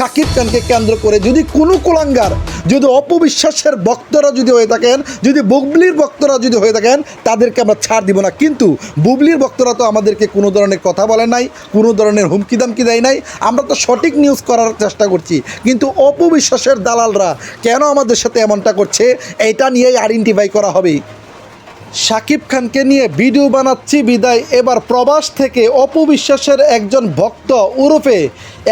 শাকিব খানকে কেন্দ্র করে যদি কোনো কুলাঙ্গার, যদি অপবিশ্বাসের বক্তরা যদি হয়ে থাকেন, যদি বুবলির বক্তরা যদি হয়ে থাকেন, তাদেরকে আমরা ছাড় দিব না। কিন্তু বুবলির বক্তরা তো আমাদেরকে কোনো ধরনের কথা বলে নাই, কোনো ধরনের হুমকি দামকি দেয় নাই। আমরা তো সঠিক নিউজ করার চেষ্টা করছি। কিন্তু অপবিশ্বাসের দালালরা কেন আমাদের সাথে এমনটা করছে, এটা নিয়েই আইডেন্টিফাই করা হবে। শাকিব খানকে নিয়ে ভিডিও বানাচ্ছি বিদায়। এবার প্রবাস থেকে অপবিশ্বাসের একজন ভক্ত ওরফে,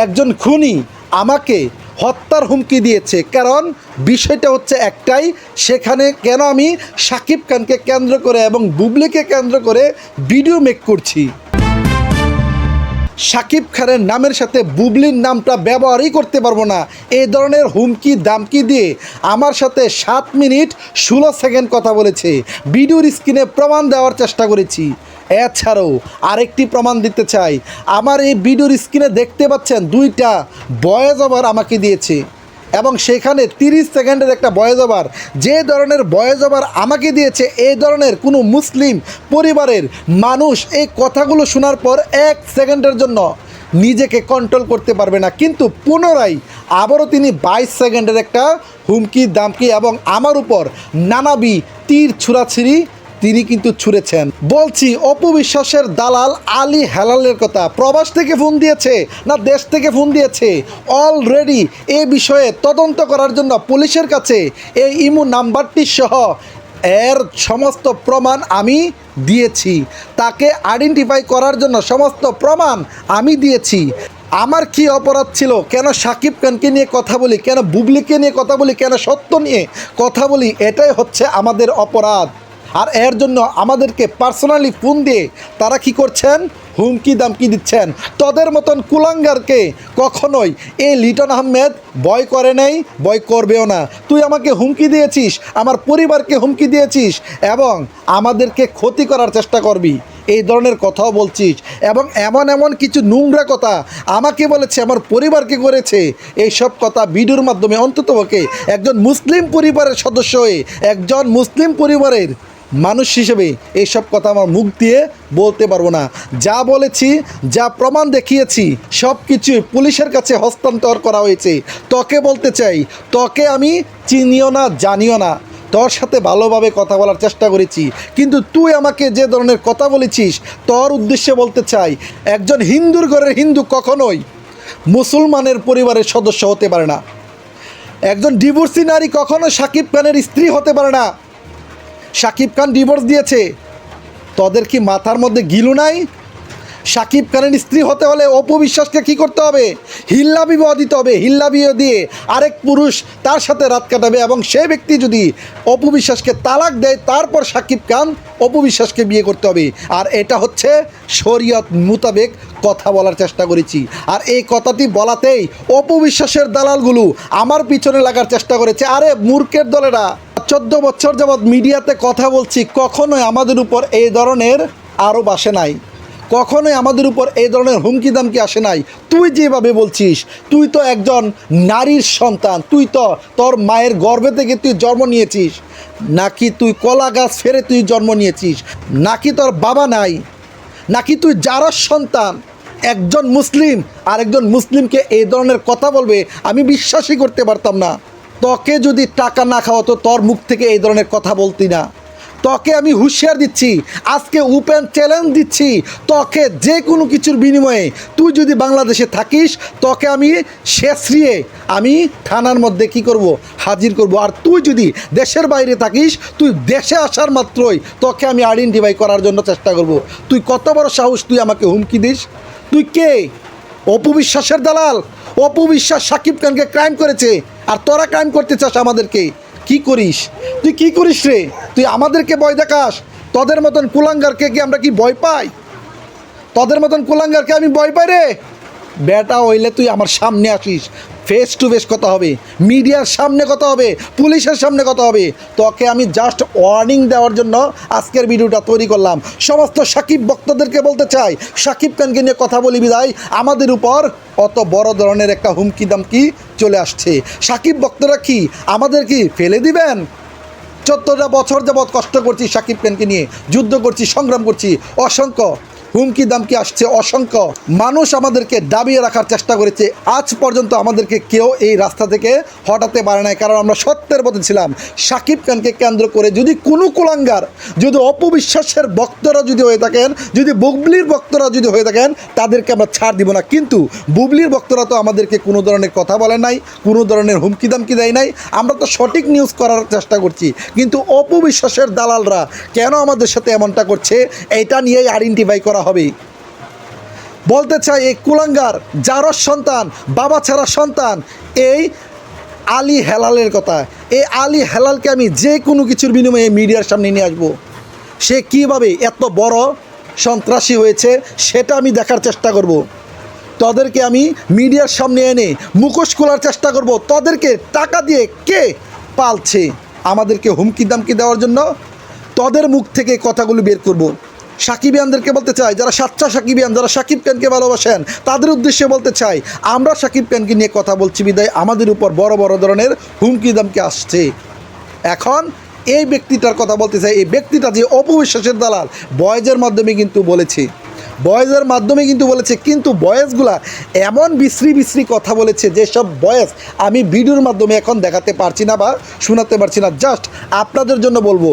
একজন খুনি আমাকে হত্যার হুমকি দিয়েছে। কারণ বিষয়টা হচ্ছে একটাই, সেখানে কেন আমি শাকিব খানকে কেন্দ্র করে এবং বুবলিকে কেন্দ্র করে ভিডিও মেক করছি। শাকিব খানের নামের সাথে বুবলির নামটা ব্যবহারই করতে পারব না। এই ধরনের হুমকি, দামকি দিয়ে আমার সাথে সাত মিনিট ষোলো সেকেন্ড কথা বলেছে। ভিডিওর স্ক্রিনে প্রমাণ দেওয়ার চেষ্টা করেছি। এছাড়াও আরেকটি প্রমাণ দিতে চাই। আমার এই ভিডিওর স্ক্রিনে দেখতে পাচ্ছেন দুইটা বয়েজ ওভার আমাকে দিয়েছে এবং সেখানে তিরিশ সেকেন্ডের একটা বয়েজ ওভার যে ধরনের বয়েজ ওভার আমাকে দিয়েছে, এই ধরনের কোনো মুসলিম পরিবারের মানুষ এই কথাগুলো শোনার পর এক সেকেন্ডের জন্য নিজেকে কন্ট্রোল করতে পারবে না। কিন্তু পুনরায় আবারও তিনি বাইশ সেকেন্ডের একটা হুমকি, দামকি এবং আমার উপর নানাবি তীর ছুড়াছিড়ি তিনি কিন্তু ছুঁড়েছেন। বলছি, অপবিশ্বাসের দালাল আলী হেলালের কথা, প্রবাস থেকে ফোন দিয়েছে না দেশ থেকে ফোন দিয়েছে? অলরেডি এ বিষয়ে তদন্ত করার জন্য পুলিশের কাছে এই ইমু নাম্বারটি সহ এর সমস্ত প্রমাণ আমি দিয়েছি। তাকে আইডেন্টিফাই করার জন্য সমস্ত প্রমাণ আমি দিয়েছি। আমার কি অপরাধ ছিল? কেন সাকিব খানকে নিয়ে কথা বলি? কেন বুবলিকে নিয়ে কথা বলি? কেন সত্য নিয়ে কথা বলি? এটাই হচ্ছে আমাদের অপরাধ। আর এর জন্য আমাদেরকে পার্সোনালি ফোন দিয়ে তারা কি করছেন? হুমকি দামকি দিচ্ছেন। তোদের মতন কুলাঙ্গারকে কখনোই এই লিটন আহমেদ বয় করে নেই বয় করবেও না। তুই আমাকে হুমকি দিয়েছিস, আমার পরিবারকে হুমকি দিয়েছিস এবং আমাদেরকে ক্ষতি করার চেষ্টা করবি। এই ধরনের কথাও বলছিস। এবং এমন এমন কিছু নোংরা কথা আমাকে বলেছে, আমার পরিবারকে করেছে। এইসব কথা ভিডিওর মাধ্যমে অন্তত একজন মুসলিম পরিবারের সদস্য হয়ে, একজন মুসলিম পরিবারের মানুষ হিসেবে এইসব কথা আমার মুখ দিয়ে বলতে পারব না। যা বলেছি, যা প্রমাণ দেখিয়েছি সব কিছুই পুলিশের কাছে হস্তান্তর করা হয়েছে। তোকে বলতে চাই, তোকে আমি চিনিও না, জানিও না। তোর সাথে ভালোভাবে কথা বলার চেষ্টা করেছি। কিন্তু তুই আমাকে যে ধরনের কথা বলেছিস, তোর উদ্দেশ্যে বলতে চাই, একজন হিন্দুর ঘরের হিন্দু কখনোই মুসলমানের পরিবারের সদস্য হতে পারে না। একজন ডিভোর্সি নারী কখনো সাকিব খানের স্ত্রী হতে পারে না। সাকিব খান ডিভোর্স দিয়েছে। তোদের কি মাথার মধ্যে গিলু নাই? সাকিব খানের স্ত্রী হতে হলে অপবিশ্বাসকে কী করতে হবে? হিল্লা বিবাহ দিতে হবে হিল্লা বিয়ে দিয়ে আরেক পুরুষ তার সাথে রাত কাটাবে এবং সে ব্যক্তি যদি অপবিশ্বাসকে তালাক দেয়, তারপর সাকিব খান অপবিশ্বাসকে বিয়ে করতে হবে। আর এটা হচ্ছে শরীয়ত মোতাবেক কথা বলার চেষ্টা করেছি। আর এই কথাটি বলাতেই অপবিশ্বাসের দালালগুলো আমার পিছনে লাগার চেষ্টা করেছে। আরে মূর্খের দলেরা চোদ্দ বছর যাবৎ মিডিয়াতে কথা বলছি, কখনোই আমাদের উপর এই ধরনের আরও আসে নাই। কখনোই আমাদের উপর এই ধরনের হুমকি দামকি আসে নাই। তুই যেভাবে বলছিস, তুই তো একজন নারীর সন্তান, তুই তো তোর মায়ের গর্ভে থেকে তুই জন্ম নিয়েছিস। নাকি তুই কলা গাছ ফেরে তুই জন্ম নিয়েছিস? নাকি তোর বাবা নাই? নাকি তুই যারা সন্তান, একজন মুসলিম আর একজন মুসলিমকে এই ধরনের কথা বলবে? আমি বিশ্বাসই করতে পারতাম না। তোকে যদি টাকা না খাওয়াতো তোর মুখ থেকে এই ধরনের কথা বলতি না। তোকে আমি হুঁশিয়ার দিচ্ছি, আজকে ওপেন চ্যালেঞ্জ দিচ্ছি। তোকে যে কোনো কিছুর বিনিময়ে তুই যদি বাংলাদেশে থাকিস, তোকে আমি শেষরিয়ে আমি থানার মধ্যে কি করব, হাজির করব। আর তুই যদি দেশের বাইরে থাকিস, তুই দেশে আসার মাত্রই তোকে আমি আইডেন্টিফাই করার জন্য চেষ্টা করব। তুই কত বড় সাহস তুই আমাকে হুমকি দিস? তুই কে? অপবিশ্বাসের দালাল। অপবিশ্বাস সাকিব খানকে ক্রাইম করেছে। আর তোরা ক্রাইম করতে চাস আমাদেরকে। কি করিস? তুই কি করিস রে? তুই আমাদেরকে ভয় দেখাস? তোদের মতন কুলাঙ্গারকে কি আমরা কি ভয় পাই? তোদের মতন কুলাঙ্গারকে আমি ভয় পাই রে? বেটা, হইলে তুই আমার সামনে আসিস। ফেস টু ফেস কথা হবে। মিডিয়ার সামনে কথা হবে। পুলিশের সামনে কথা হবে। তোকে আমি জাস্ট ওয়ার্নিং দেওয়ার জন্য আজকের ভিডিওটা তৈরি করলাম। সমস্ত সাকিব বক্তাদেরকে বলতে চাই, সাকিব খানকে নিয়ে কথা বলি বিদায়। আমাদের উপর অত বড় ধরনের একটা হুমকি দামকি চলে আসছে। সাকিব ভক্তরা কি আমাদের কি ফেলে দিবেন? চোদ্দটা বছর যাবৎ কষ্ট করছি সাকিব খানকে নিয়ে, যুদ্ধ করছি, সংগ্রাম করছি। অসংখ্য হুমকি দামকি আসছে, অসংখ্য মানুষ আমাদেরকে দাবিয়ে রাখার চেষ্টা করেছে। আজ পর্যন্ত আমাদেরকে কেউ এই রাস্তা থেকে হটাতে পারে নাই, কারণ আমরা সত্যের পথে ছিলাম। সাকিব খানকে কেন্দ্র করে যদি কোনো কুলাঙ্গার, যদি অপবিশ্বাসের বক্তরা যদি হয়ে থাকেন, যদি বুবলির বক্তরা যদি হয়ে থাকেন, তাদেরকে আমরা ছাড় দিব না। কিন্তু বুবলির বক্তরা তো আমাদেরকে কোনো ধরনের কথা বলে নাই, কোনো ধরনের হুমকি দামকি দেয় নাই। আমরা তো সঠিক নিউজ করার চেষ্টা করছি। কিন্তু অপবিশ্বাসের দালালরা কেন আমাদের সাথে এমনটা করছে এটা নিয়েই আইডেন্টিফাই করা হবে। বলতে চাই এই কুলাঙ্গার যারর সন্তান, বাবা ছাড়া সন্তান, এই আলী হেলালের কথা। এই আলী হেলালকে আমি যে কোনো কিছুর বিনিময়ে মিডিয়ার সামনে নিয়ে আসব। সে কীভাবে এত বড় সন্ত্রাসী হয়েছে, সেটা আমি দেখার চেষ্টা করব। তাদেরকে আমি মিডিয়ার সামনে এনে মুখোশ খোলার চেষ্টা করব। তাদেরকে টাকা দিয়ে কে পালছে? আমাদেরকে হুমকি দামকি দেওয়ার জন্য তাদের মুখ থেকে কথাগুলো বের করব। সাকিবিয়ানদেরকে বলতে চাই, যারা সাচ্চা সাকিবিয়ান, যারা সাকিব খানকে ভালোবাসেন, তাদের উদ্দেশ্যে বলতে চাই, আমরা সাকিব খানকে নিয়ে কথা বলছি বিদায়। আমাদের উপর বড় বড় ধরনের হুমকি দামকি আসছে। এখন এই ব্যক্তিটার কথা বলতে চাই, এই ব্যক্তিটা যে অপবিশ্বাসের দালাল, বয়েজের মাধ্যমে কিন্তু বলেছে। বয়েজের মাধ্যমে কিন্তু বলেছে, কিন্তু বয়েসগুলা এমন বিশ্রী বিশ্রী কথা বলেছে যেসব বয়েস আমি ভিডিওর মাধ্যমে এখন দেখাতে পারছি না বা শোনাতে পারছি না। জাস্ট আপনাদের জন্য বলব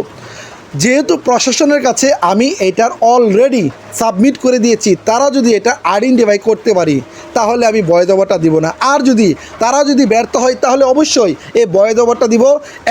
যেহেতু প্রশাসনের কাছে আমি এটার অলরেডি সাবমিট করে দিয়েছি, তারা যদি এটা আইডেন্টিফাই করতে পারি, তাহলে আমি বয় দেওয়াটা দিব না। আর যদি তারা যদি ব্যর্থ হয়, তাহলে অবশ্যই এই বয় দেওয়াটা দিব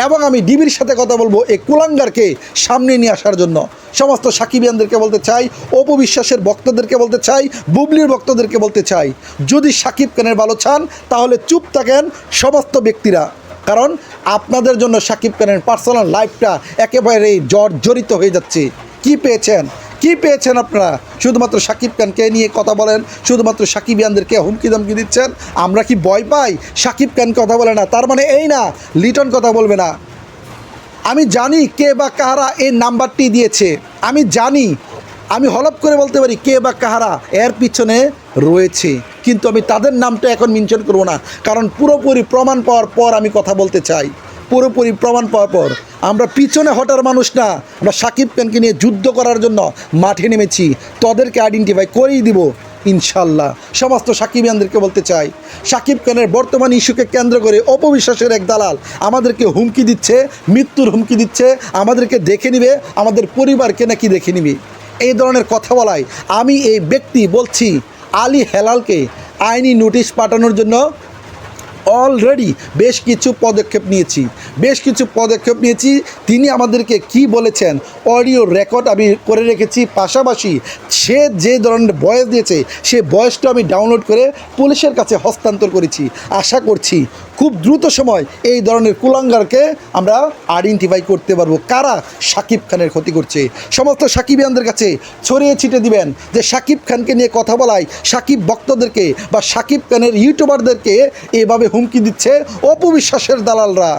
এবং আমি ডিবির সাথে কথা বলব এই কুলাঙ্গারকে সামনে নিয়ে আসার জন্য। সমস্ত সাকিবিয়ানদেরকে বলতে চাই অপবিশ্বাসের ভক্তদেরকে বলতে চাই, বুবলির ভক্তদেরকে বলতে চাই। যদি সাকিব খানের ভালো চান, তাহলে চুপ থাকেন সমস্ত ব্যক্তিরা। কারণ আপনাদের জন্য সাকিব খানের পার্সোনাল লাইফটা একেবারে জর্জরিত হয়ে যাচ্ছে। কি পেয়েছেন? কি পেয়েছেন আপনারা? শুধুমাত্র সাকিব খানকে নিয়ে কথা বলেন, শুধুমাত্র সাকিবিয়ানদেরকে হুমকি দামকি দিচ্ছেন, আমরা কি ভয় পাই? সাকিব খান কথা বলে না, তার মানে এই না, লিটন কথা বলবে না। আমি জানি কে বা কাহারা এই নাম্বারটি দিয়েছে। আমি জানি আমি হলপ করে বলতে পারি কে বা কাহারা এর পিছনে রয়েছে। কিন্তু আমি তাদের নামটা এখন মেনশন করব না। কারণ পুরোপুরি প্রমাণ পাওয়ার পর আমি কথা বলতে চাই। পুরোপুরি প্রমাণ পাওয়ার পর আমরা পিছনে হটার মানুষ না। আমরা সাকিব খানকে নিয়ে যুদ্ধ করার জন্য মাঠে নেমেছি। তাদেরকে আইডেন্টিফাই করেই দিব, ইনশাল্লাহ। সমস্ত সাকিব সাকিবিয়ানদেরকে বলতে চাই, সাকিব খানের বর্তমান ইস্যুকে কেন্দ্র করে অপবিশ্বাসের এক দালাল আমাদেরকে হুমকি দিচ্ছে, মৃত্যুর হুমকি দিচ্ছে, আমাদেরকে দেখে নিবে, আমাদের পরিবারকে নাকি দেখে নিবে। এই ধরনের কথা বলায় আমি এই ব্যক্তি বলছি আলী হেলালকে আইনি নোটিশ পাঠানোর জন্য অলরেডি বেশ কিছু পদক্ষেপ নিয়েছি। বেশ কিছু পদক্ষেপ নিয়েছি। তিনি আমাদেরকে কি বলেছেন অডিও রেকর্ড আমি করে রেখেছি। পাশাপাশি সে যে ধরনের বয়স দিয়েছে, সে বয়সটা আমি ডাউনলোড করে পুলিশের কাছে হস্তান্তর করেছি। আশা করছি খুব দ্রুত সময় এই ধরনের কুলাঙ্গারকে আমরা আইডেন্টিফাই করতে পারব। কারা সাকিব খানের ক্ষতি করছে? সমস্ত সাকিবিয়ানদের কাছে ছড়িয়ে ছিটে দিবেন যে সাকিব খানকে নিয়ে কথা বলায়, সাকিব ভক্তদেরকে বা সাকিব খানের ইউটিউবারদেরকে এভাবে হুমকি দিচ্ছে অপবিশ্বাসের দালালরা।